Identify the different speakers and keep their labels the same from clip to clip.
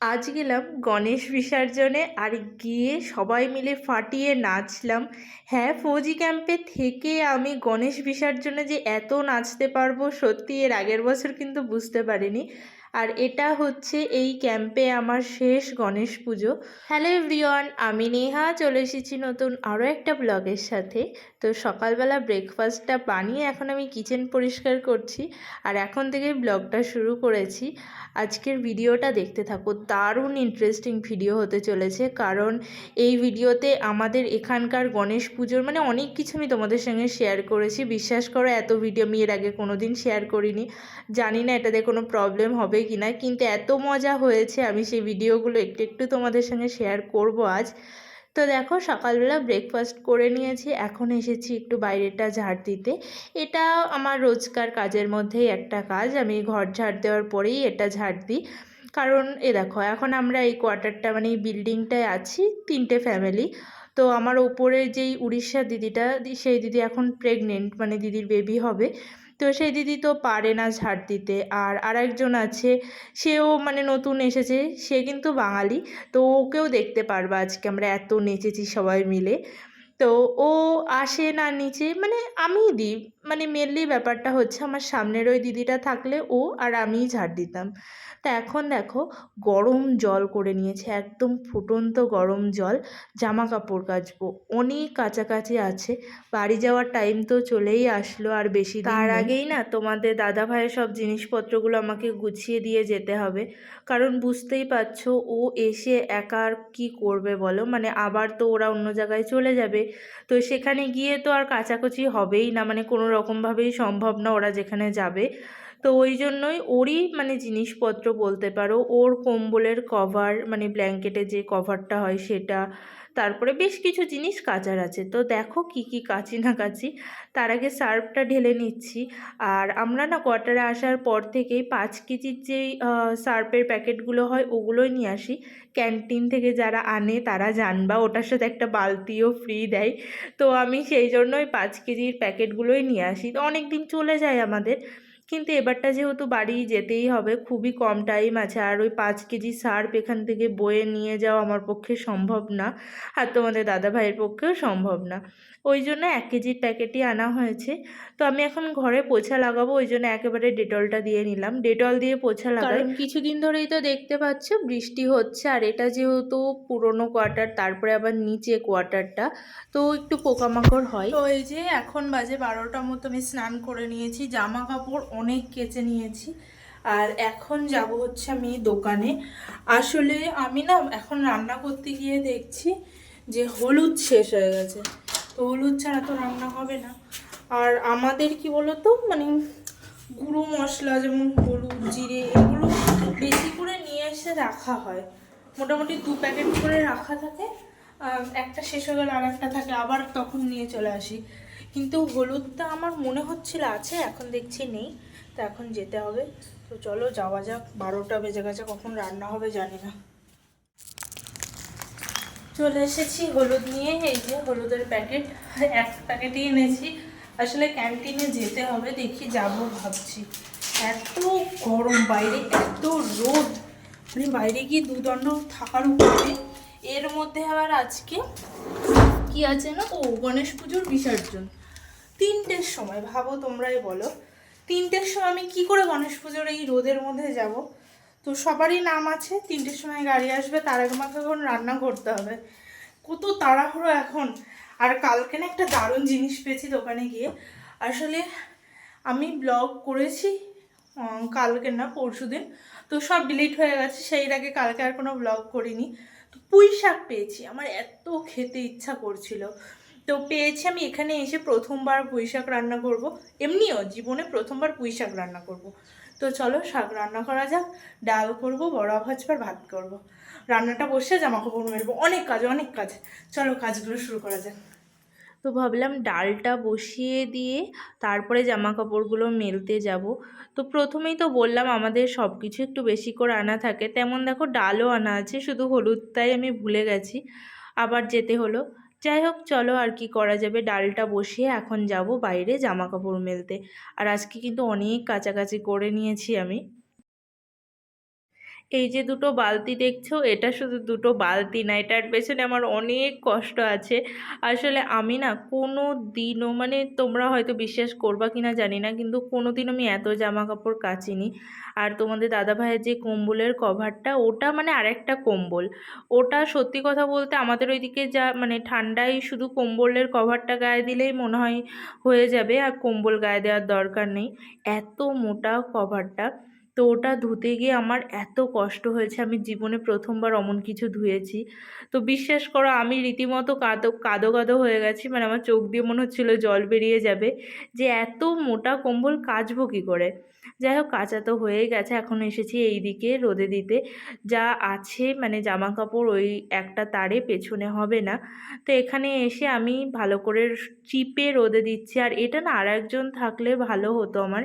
Speaker 1: আজ
Speaker 2: গেলাম গণেশ বিসর্জনে আর গিয়ে সবাই মিলে ফাটিয়ে নাচলাম। হ্যাঁ ফৌজি ক্যাম্পে থেকে আমি গণেশ বিসর্জনে যে এত নাচতে পারব, সত্যি এর আগের বছর কিন্তু বুঝতে পারিনি। আর এটা হচ্ছে এই ক্যাম্পে আমার শেষ গণেশ পুজো। হ্যালো এভরিওয়ান আমি নেহা, চলে এসেছি নতুন আরও একটা ব্লগের সাথে। তো সকালবেলা ব্রেকফাস্টটা বানিয়ে এখন আমি কিচেন পরিষ্কার করছি। আর এখন থেকে ব্লগটা শুরু করেছি। আজকের ভিডিওটা দেখতে থাকো। দারুণ ইন্টারেস্টিং ভিডিও হতে চলেছে। কারণ এই ভিডিওতে আমাদের এখানকার গণেশ পুজোর মানে অনেক কিছু আমি তোমাদের সঙ্গে শেয়ার করেছি। বিশ্বাস করো, এত ভিডিও আমি এর আগে কোনো দিন শেয়ার করিনি। জানি না এটাতে কোনো প্রবলেম হবে কি না কিন্তু এত মজা হয়েছে, আমি সেই ভিডিওগুলো একটু একটু তোমাদের সঙ্গে শেয়ার করব আজ। তো দেখো সকালবেলা ব্রেকফাস্ট করে নিয়েছি, এখন এসেছি একটু বাইরেটা ঝাড় দিতে। এটা আমার রোজকার কাজের মধ্যেই একটা কাজ, আমি ঘর ঝাড় দেওয়ার পরেই এটা ঝাড় দিই। কারণ এ দেখো, এখন আমরা এই কোয়ার্টারটা মানে এই বিল্ডিংটায় আছি, তিনটে ফ্যামিলি তো আমার ওপরে যেই উড়িষ্যার দিদিটা, সেই দিদি এখন প্রেগনেন্ট মানে দিদির বেবি হবে। তো সেই দিদি তো পারে না ঝাড় দিতে। আর আরেকজন আছে, সেও মানে নতুন এসেছে, সে কিন্তু বাঙালি। তো ওকেও দেখতে পারবা আজকে আমরা এত নেচেছি সবাই মিলে। তো ও আসে না নিচে মানে আমি দিই। মানে মেনলি ব্যাপারটা হচ্ছে আমার সামনের ওই দিদিটা থাকলে ও আর আমিই ঝাড় দিতাম। তা এখন দেখো গরম জল করে নিয়েছে একদম ফুটন্ত গরম জল জামা কাপড় কাচবো অনেক কাছাকাছি আছে বাড়ি যাওয়ার টাইম তো চলেই আসলো আর বেশি তার আগেই না তোমাদের দাদা ভাইয়ের সব জিনিসপত্রগুলো আমাকে গুছিয়ে দিয়ে যেতে হবে কারণ বুঝতেই পারছ ও এসে একা আর কী করবে বলো? মানে আবার তো ওরা অন্য জায়গায় চলে যাবে তো সেখানে গিয়ে তো আর কাচাকুচি হবেই না মানে কোনো রকমভাবেই সম্ভব না ওরা যেখানে যাবে। তো ওই জন্যই ওরই মানে জিনিসপত্র বলতে পারো, ওর কম্বলের কভার মানে ব্ল্যাঙ্কেটে যে কভারটা হয় সেটা তারপরে বেশ কিছু জিনিস কাচার আছে। তো দেখো কি কি কাচি না কাচি, তার আগে সার্ফটা ঢেলে নিচ্ছি। আর আমরা না কোয়ার্টারে আসার পর থেকেই পাঁচ কেজির যেই সার্ফের প্যাকেটগুলো হয় ওগুলোই নিয়ে আসি। ক্যান্টিন থেকে যারা আনে তারা জানবা ওটার সাথে একটা বালতিও ফ্রি দেয়। তো আমি সেই জন্যই পাঁচ কেজির প্যাকেটগুলোই নিয়ে আসি। তো অনেক দিন চলে যায় আমাদের। কিন্তু এবারটা যেহেতু বাড়ি যেতেই হবে খুবই কম টাইম আছে। আর ওই পাঁচ কেজি সার্ফ এখান থেকে বয়ে নিয়ে যাওয়া আমার পক্ষে সম্ভব না আর তোমাদের দাদা ভাইয়ের পক্ষেও সম্ভব না। ওই জন্য এক কেজির প্যাকেটই আনা হয়েছে। তো আমি এখন ঘরে পোছা লাগাবো ওই জন্য একেবারে ডেটলটা দিয়ে নিলাম। ডেটল দিয়ে পোছা লাগাই। কিছুদিন ধরেই তো দেখতে পাচ্ছ বৃষ্টি হচ্ছে আর এটা যেহেতু পুরনো কোয়ার্টার তারপরে আবার নিচে কোয়ার্টারটা তো একটু পোকামাকড় হয়। তো এই যে এখন বাজে বারোটার মতো আমি স্নান করে নিয়েছি। জামা কাপড় অনেক কেচে নিয়েছি। আর এখন যাব হচ্ছে আমি দোকানে। আসলে আমি না এখন রান্না করতে গিয়ে দেখছি যে হলুদ শেষ হয়ে গেছে। তো হলুদ ছাড়া তো রান্না হবে না। আর আমাদের কি বলতো মানে গুঁড়ো মশলা যেমন হলুদ, জিরে, এগুলো বেশি করে নিয়ে এসে রাখা হয়। মোটামুটি দু প্যাকেট করে রাখা থাকে। একটা শেষ হয়ে গেলে আর একটা থাকে, আবার তখন নিয়ে চলে আসি। কিন্তু হলুদটা আমার মনে হচ্ছিল আছে, এখন দেখছি নেই। তো এখন যেতে হবে। তো চলো যাওয়া যাক, বারোটা বেজে গেছে, কখন রান্না হবে জানি না। চলে এসেছি হলুদ নিয়ে, এই যে হলুদের প্যাকেট, এক প্যাকেটই এনেছি। আসলে ক্যান্টিনে যেতে হবে, দেখি যাব ভাবছি। এত গরম, বাইরে এত রোদ মানে বাইরে গিয়ে দুদণ্ড থাকার উপরে। এর মধ্যে আবার আজকে কি আছে না? ও, গণেশ পুজোর বিসর্জন। তিনটের সময়, ভাবো তোমরাই বলো। তিনটের সময় আমি কি করে গণেশ পুজোর এই রোদের মধ্যে যাব? তো সবারই নাম আছে তিনটের সময় গাড়ি আসবে তার আগে আমাকে এখন রান্না করতে হবে। কত তাড়াহুড়ো এখন। আর কালকে না একটা দারুণ জিনিস পেয়েছি দোকানে গিয়ে। আসলে আমি ব্লগ করেছি উম, কালকে না পরশু দিন। তো সব ডিলিট হয়ে গেছে সেই আগে কালকে আর কোনো ব্লগ করিনি। তো পুঁই শাক পেয়েছি আমার এত খেতে ইচ্ছা করছিল। তো পেয়েছি আমি, এখানে এসে প্রথমবার পুঁই শাক রান্না করব। এমনিও জীবনে প্রথমবার পুঁই শাক রান্না করব। তো চলো শাক রান্না করা যাক, ডাল করব, বড়া ভাজবার ভাত করব। রান্নাটা বসে জামা কাপড় মেলবো, অনেক কাজ অনেক কাজ। চলো কাজগুলো শুরু করা যাক। তো ভাবলাম ডালটা বসিয়ে দিয়ে তারপরে জামা কাপড়গুলো মেলতে যাব। তো প্রথমেই তো বললাম আমাদের সব কিছু একটু বেশি করে আনা থাকে। তেমন দেখো ডালও আনা আছে, শুধু হলুদটাই আমি ভুলে গেছি। আবার যেতে হলো। যাই হোক চলো আর কি করা যাবে। ডালটা বসিয়ে এখন যাব বাইরে জামা কাপড় মেলতে। আর আজকে কিন্তু অনেক কাছাকাছি করে নিয়েছি আমি। এই যে দুটো বালতি দেখছ, এটা শুধু দুটো বালতি না, এটার পেছনে আমার অনেক কষ্ট আছে। আসলে আমি না কোনো দিনও মানে তোমরা হয়তো বিশ্বাস করবা কি না জানি না, কিন্তু কোনো দিন আমি এত জামা কাপড় কাচিনি। আর তোমাদের দাদা ভাইয়ের যে কম্বলের কভারটা, ওটা মানে আরেকটা কম্বল। ওটা সত্যি কথা বলতে আমাদের ওইদিকে যা মানে ঠান্ডায় শুধু কম্বলের কভারটা গায়ে দিলেই মনে হয় হয়ে যাবে, আর কম্বল গায়ে দেওয়ার দরকার নেই। এত মোটা কভারটা। তো ওটা ধুতে গিয়ে আমার এত কষ্ট হয়েছে। আমি জীবনে প্রথমবার অমন কিছু ধুয়েছি। তো বিশ্বাস করো, আমি রীতিমতো কাদো কাদো কাদো হয়ে গেছি। মানে আমার চোখ দিয়ে মনে হচ্ছিল জল বেরিয়ে যাবে। যে এত মোটা কম্বল কাচবো কী করে? যাই হোক কাচা তো হয়েই গেছে। এখন এসেছি এই দিকে রোদে দিতে। যা আছে মানে জামা কাপড় ওই একটা তারে পেছনে হবে না। তো এখানে এসে আমি ভালো করে চিপে রোদে দিচ্ছি। আর এটা না আর একজন থাকলে ভালো হতো আমার।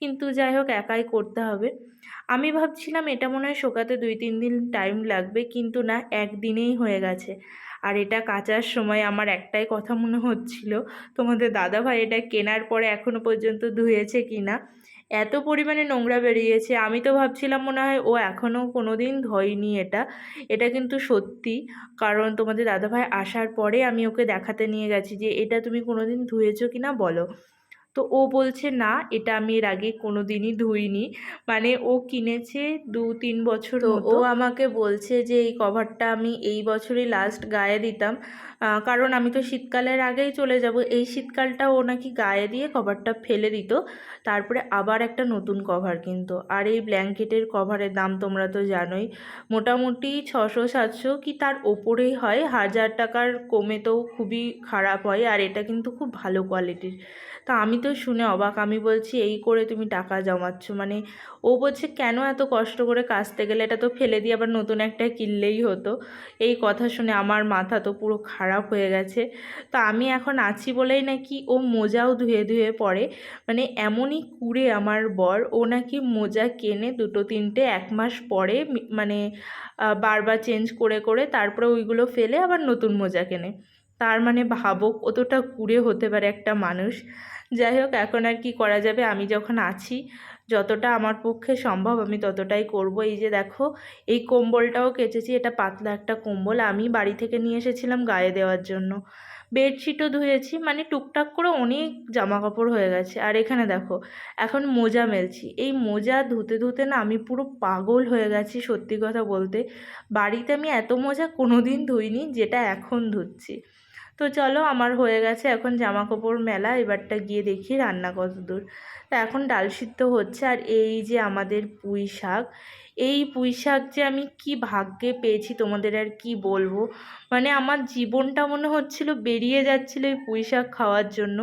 Speaker 2: কিন্তু যাই হোক, একাই করতে হবে। আমি ভাবছিলাম এটা মনে হয় শোকাতে দুই, তিন দিন টাইম লাগবে, কিন্তু না, একদিনেই হয়ে গেছে। আর এটা কাচার সময় আমার একটাই কথা মনে হচ্ছিল, তোমাদের দাদাভাই এটা কেনার পরে এখনও পর্যন্ত ধুয়েছে কি না এত পরিমাণে নোংরা বেরিয়েছে। আমি তো ভাবছিলাম মনে হয় ও এখনও কোনো দিন ধয়নি এটা। এটা কিন্তু সত্যি। কারণ তোমাদের দাদাভাই আসার পরে আমি ওকে দেখাতে নিয়ে গেছি যে, এটা তুমি কোনো দিন ধুয়েছো কি না বলো? তো ও বলছে না এটা আমি এর আগে কোনো দিনই ধুইনি। মানে ও কিনেছে দু তিন বছর তো ও আমাকে বলছে যে এই কভারটা আমি এই বছরই লাস্ট গায়ে দিতাম। কারণ আমি তো শীতকালের আগেই চলে যাব। এই শীতকালটা ও নাকি গায়ে দিয়ে কভারটা ফেলে দিত। তারপরে আবার একটা নতুন কভার কিন্তু। আর এই ব্ল্যাঙ্কেটের কভারের দাম তোমরা তো জানোই। মোটামুটি ছশো সাতশো কি তার ওপরেই হয়। হাজার টাকার কমে তো খুবই খারাপ হয়। আর এটা কিন্তু খুব ভালো কোয়ালিটির তা আমি তো শুনে অবাক। আমি বলছি, এই করে তুমি টাকা জমাচ্ছ? মানে ও বলছে, কেন এত কষ্ট করে কাচতে গেলে? এটা তো ফেলে দিয়ে আবার নতুন একটা কিনলেই হতো। এই কথা শুনে আমার মাথা তো পুরো খারাপ হয়ে গেছে। তো আমি এখন আছি বলেই নাকি ও মোজাও ধুয়ে ধুয়ে পড়ে। মানে এমনই কুড়ে আমার বর। ও নাকি মোজা কেনে দুটো তিনটে এক মাস পরে মানে বারবার চেঞ্জ করে করে তারপরে ওইগুলো ফেলে আবার নতুন মোজা কেনে। তার মানে ভাবো কতটা কুড়ে হতে পারে একটা মানুষ। যাই হোক, এখন আর কি করা যাবে? আমি যখন আছি, যতটা আমার পক্ষে সম্ভব আমি ততটাই করব। এই যে দেখো, এই কম্বলটাও কেচেছি, এটা পাতলা একটা কম্বল। আমি বাড়ি থেকে নিয়ে এসেছিলাম গায়ে দেওয়ার জন্য। বেডশিটও ধুয়েছি মানে টুকটাক করে অনেক জামা কাপড় হয়ে গেছে। আর এখানে দেখো, এখন মোজা মেলছি। এই মোজা ধুতে ধুতে না আমি পুরো পাগল হয়ে গেছি, সত্যি কথা বলতে। বাড়িতে আমি এত মোজা কোনো দিন ধুইনি, যেটা এখন ধুচ্ছি। তো চলো আমার হয়ে গেছে এখন জামা কাপড় মেলা, এবারটা গিয়ে দেখি রান্না কত দূর তা এখন ডাল সিদ্ধ হচ্ছে আর এই যে আমাদের পুঁই শাক, এই পুঁই শাক যে আমি কি ভাগ্যে পেয়েছি তোমাদের আর কি বলব? মানে আমার জীবনটা মনে হচ্ছিল বেরিয়ে যাচ্ছিল এই পুঁই শাক খাওয়ার জন্য।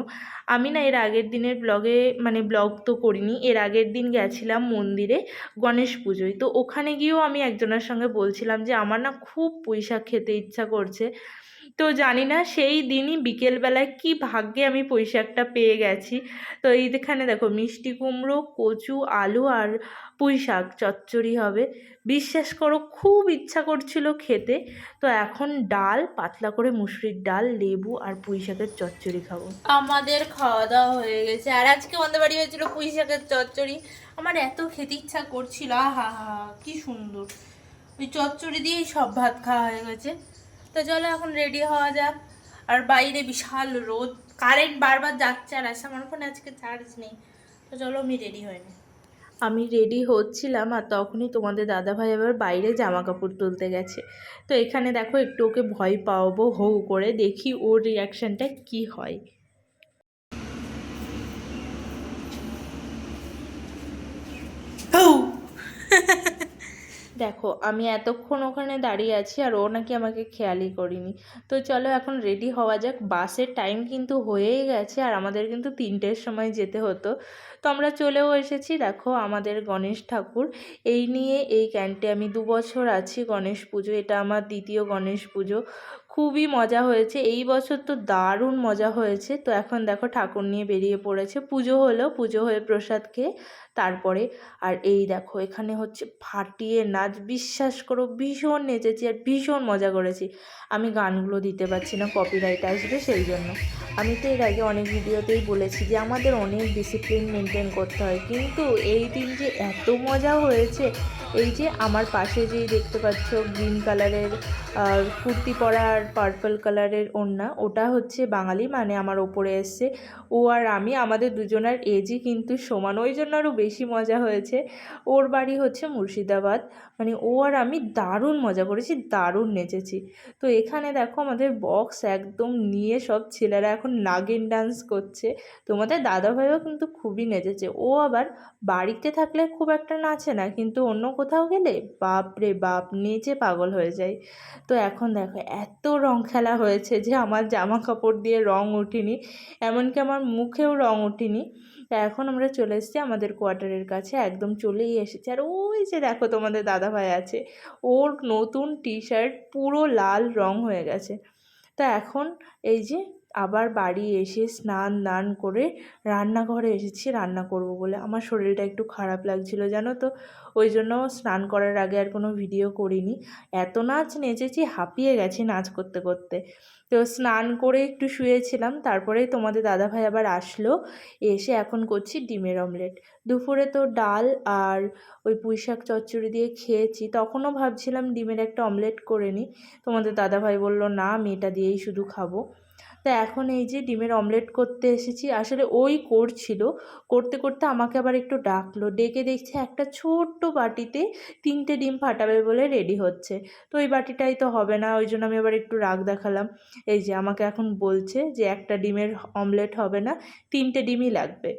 Speaker 2: আমি না এর আগের দিনের ব্লগে মানে ব্লগ তো করিনি, এর আগের দিন গেছিলাম মন্দিরে গণেশ পুজোয়। তো ওখানে গিয়েও আমি একজনের সঙ্গে বলছিলাম যে আমার না খুব পুঁই শাক খেতে ইচ্ছা করছে। তো জানি না, সেই দিনই বিকেলবেলায় কি ভাগ্যে আমি পুঁই শাকটা পেয়ে গেছি। তো এইখানে দেখো, মিষ্টি কুমড়ো, কচু, আলু আর পুঁই শাক চচ্চড়ি হবে। বিশ্বাস করো, খুব ইচ্ছা করছিল খেতে। তো এখন ডাল, পাতলা করে মুসুরির ডাল, লেবু আর পুঁই শাকের চচ্চড়ি খাব। আমাদের খাওয়া দাওয়া হয়ে গেছে। আর আজকে আমাদের বাড়ি হয়েছিল পুঁই শাকের চচ্চড়ি। আমার এত খেতে ইচ্ছা করছিল, আহা হা কি সুন্দর। ওই চচ্চড়ি দিয়েই সব ভাত খাওয়া হয়ে গেছে। তো চলো এখন রেডি হওয়া যাক। আর বাইরে বিশাল রোদ। কারেন্ট বারবার যাচ্ছে আর আসে আমার ফোনে আজকে চার্জ নেই। তো চলো আমি রেডি হয়ে নিই আমি রেডি হচ্ছিলাম আর তখনই তোমাদের দাদাভাই আবার বাইরে জামা কাপড় তুলতে গেছে। তো এখানে দেখো একটু ওকে ভয় পাওয়াবো হৌ করে। দেখি ওর রিয়াকশানটা কি হয়। দেখো, আমি এতক্ষণ ওখানে দাঁড়িয়ে আছি আর ও নাকি আমাকে খেয়ালই করিনি। তো চলো এখন রেডি হওয়া যাক। বাসের টাইম কিন্তু হয়েই গেছে আর আমাদের কিন্তু তিনটের সময় যেতে হতো। তো আমরা চলেও এসেছি। দেখো, আমাদের গণেশ ঠাকুর। এই নিয়ে এই ক্যান্টে আমি দু বছর আছি গণেশ পুজো। এটা আমার দ্বিতীয় গণেশ পুজো। খুবই মজা হয়েছে। এই বছর তো দারুণ মজা হয়েছে। তো এখন দেখো ঠাকুর নিয়ে বেরিয়ে পড়েছে। পুজো হলো, পুজো হয়ে প্রসাদ খেয়ে তারপরে আর এই দেখো এখানে হচ্ছে ফাটিয়ে নাচ। বিশ্বাস করো, ভীষণ নেচেছি আর ভীষণ মজা করেছি। আমি গানগুলো দিতে পারছি না কপিরাইট আসবে সেই জন্য। আমি তো এর আগে অনেক ভিডিওতেই বলেছি যে আমাদের অনেক ডিসিপ্লিন মেনটেন করতে হয়। কিন্তু এই দিন যে এত মজা হয়েছে, এই যে আমার পাশে যেই দেখতে পাচ্ছ গ্রিন কালারের কুর্তি পরা আর পার্পল কালারের ওড়না, ওটা হচ্ছে বাঙালি মানে আমার ওপরে এসছে। ও আর আমি, আমাদের দুজনের এজই কিন্তু সমান, ওই জন্য আরও বেশি মজা হয়েছে। ওর বাড়ি হচ্ছে মুর্শিদাবাদ মানে ও আর আমি দারুণ মজা করেছি, দারুণ নেচেছি। তো এখানে দেখো আমাদের বক্স একদম নিয়ে সব ছেলেরা এখন নাগিন ডান্স করছে। তোমাদের দাদাভাইও কিন্তু খুবই নেচেছে। ও আবার বাড়িতে থাকলে খুব একটা নাচে না, কিন্তু অন্য কোথাও গেলে বাপ রে বাপ, নেচে পাগল হয়ে যায়। তো এখন দেখো, এত রং খেলা হয়েছে যে আমার জামা কাপড় দিয়ে রং ওঠেনি, এমনকি আমার মুখেও রং ওঠেনি। তা এখন আমরা চলে এসেছি আমাদের কোয়ার্টারের কাছে, একদম চলেই এসেছি। আর ওই যে দেখো তোমাদের দাদা ভাই আছে, ওর নতুন টি শার্ট পুরো লাল রং হয়ে গেছে। তা এখন এই যে আবার বাড়ি এসে স্নান দান করে রান্নাঘরে এসেছি, রান্না করব বলে। আমার শরীরটা একটু খারাপ লাগছিল, জানো তো? ওই জন্য স্নান করার আগে আর কোনো ভিডিও করিনি। এত নাচ নেচেছি, হাঁপিয়ে গেছি নাচ করতে করতে। তো স্নান করে একটু শুয়েছিলাম তারপরেই তোমাদের দাদাভাই আবার আসলো, এসে এখন করছি ডিমের অমলেট। দুপুরে তো ডাল আর ওই পুঁই শাক চচ্চড়ি দিয়ে খেয়েছি, তখনও ভাবছিলাম ডিমের একটা অমলেট করে নিই। তোমাদের দাদাভাই বলল, না, আমি এটা দিয়েই শুধু খাব। তা এখন এই যে ডিমের অমলেট করতে এসেছি, আসলে ওই করছিল। করতে করতে আমাকে আবার একটু ডাকলো, ডেকে দেখছে একটা ছোট্ট বাটিতে তিনটে ডিম ফাটাবে বলে রেডি হচ্ছে। তো ওই বাটিটাই তো হবে না, ওই জন্য আমি আবার একটু রাগ দেখালাম। এই যে আমাকে এখন বলছে যে একটা ডিমের অমলেট হবে না, তিনটে ডিমই লাগবে।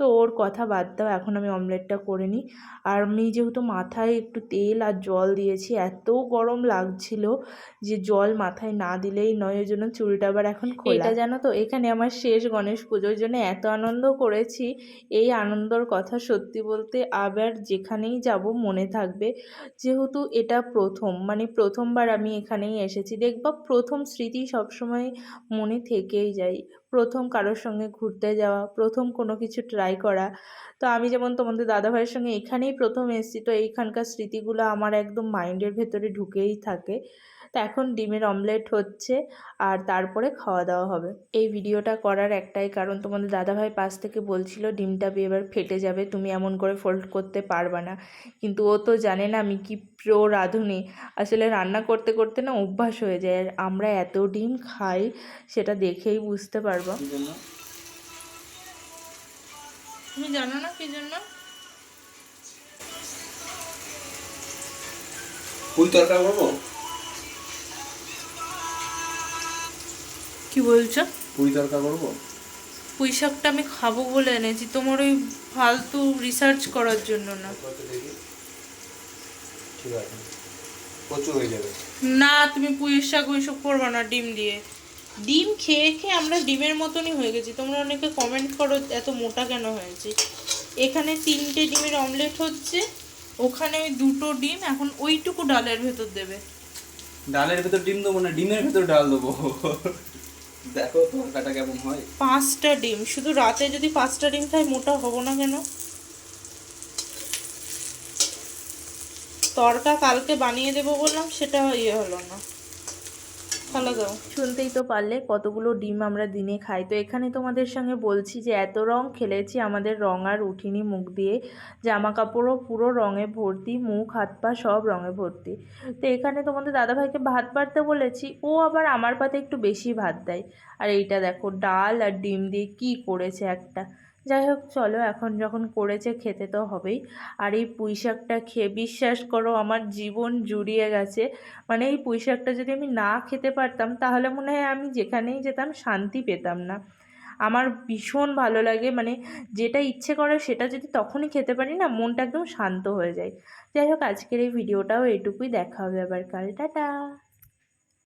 Speaker 2: তো ওর কথা বাদ দাও, এখন আমি অমলেটটা করে নিই। আর আমি যেহেতু মাথায় একটু তেল আর জল দিয়েছি, এত গরম লাগছিল যে জল মাথায় না দিলেই নয়, ওই জন্য চুলটা আবার এখন খোলা। জানো তো, এখানে আমার শেষ গণেশ পুজোর জন্য এত আনন্দ করেছি। এই আনন্দর কথা সত্যি বলতে আবার যেখানেই যাব মনে থাকবে। যেহেতু এটা প্রথম মানে প্রথমবার আমি এখানেই এসেছি, দেখবা প্রথম স্মৃতি সবসময় মনে থেকেই যায়। প্রথম কারোর সঙ্গে ঘুরতে যাওয়া, প্রথম কোনো কিছু ট্রাই করা। তো আমি যেমন তোমাদের দাদাভাইয়ের সঙ্গে এখানেই প্রথম এসেছি, তো এইখানকার স্মৃতিগুলো আমার একদম মাইন্ডের ভেতরে ঢুকেই থাকে। তো এখন ডিমের অমলেট হচ্ছে আর তারপরে খাওয়া দাওয়া হবে। এই ভিডিওটা করার একটাই কারণ তোমাদের দাদাভাই পাশ থেকে বলছিল ডিমটা এবার ফেটে যাবে তুমি এমন করে ফোল্ড করতে পারবা না। কিন্তু ও তো জানে না আমি কি প্রো রাঁধুনি। আসলে রান্না করতে করতে না অভ্যাস হয়ে যায় আর আমরা এত ডিম খাই সেটা দেখেই বুঝতে পারব। তুমি জানো না কি জন্য?
Speaker 3: পুঁই তরকারি করব?
Speaker 2: কি বলছো?
Speaker 3: পুঁই তরকারি করব?
Speaker 2: পুঁই শাকটা আমি খাব বলে এনেছি। তোমার ওই ফালতু রিসার্চ করার জন্য না।
Speaker 3: ঠিক আছে। হয়ে যাবে।
Speaker 2: না তুমি পুঁই শাক ওইসব করবে না ডিম দিয়ে। ডিম খেয়ে খেয়ে আমরা ডিমের মতনই হয়ে গেছি। তোমরা অনেকে কমেন্ট করো এত মোটা কেন হয়েছে। এখানে তিনটে ডিমের অমলেট হচ্ছে। ওখানে ওই দুটো ডিম এখন ওইটুকু ডালের ভেতর দেবে।
Speaker 3: ডালের ভেতর ডিম দেবো না ডিমের ভেতর ডাল দেবো। দেখো তরকাটা কেমন হয়।
Speaker 2: পাঁচটা ডিম, শুধু রাতে যদি পাঁচটা ডিম খাই, মোটা হব না কেন? তরকা কালকে বানিয়ে দেবো বললাম, সেটা ইয়ে হলো না। শুনতেই তো পারলে কতগুলো ডিম আমরা দিনে খাই। তো এখানে তোমাদের সঙ্গে বলছি যে, এত রং খেলেছি, আমাদের রং আর উঠিনি মুখ দিয়ে। জামা কাপড়ও পুরো রঙে ভর্তি, মুখ, হাত পা সব রঙে ভর্তি। তো এখানে তোমাদের দাদাভাইকে ভাত বাড়তে বলেছি, ও আবার আমার পাতে একটু বেশি ভাত দেয়। আর এইটা দেখো, ডাল আর ডিম দিয়ে কি করেছে একটা। যাই হোক, চলো এখন যখন করেছে খেতে তো হবেই। আর এই পুঁই শাকটা খেয়ে বিশ্বাস করো আমার জীবন জুড়িয়ে গেছে। মানে এই পুঁই শাকটা যদি আমি না খেতে পারতাম, তাহলে মনে হয় আমি যেখানেই যেতাম শান্তি পেতাম না। আমার ভীষণ ভালো লাগে মানে যেটা ইচ্ছে করে সেটা যদি তখনই খেতে পারি না, মনটা একদম শান্ত হয়ে যায়। যাই হোক, আজকের এই ভিডিওটাও এটুকুই, দেখা হবে আবার কাল। টাটা!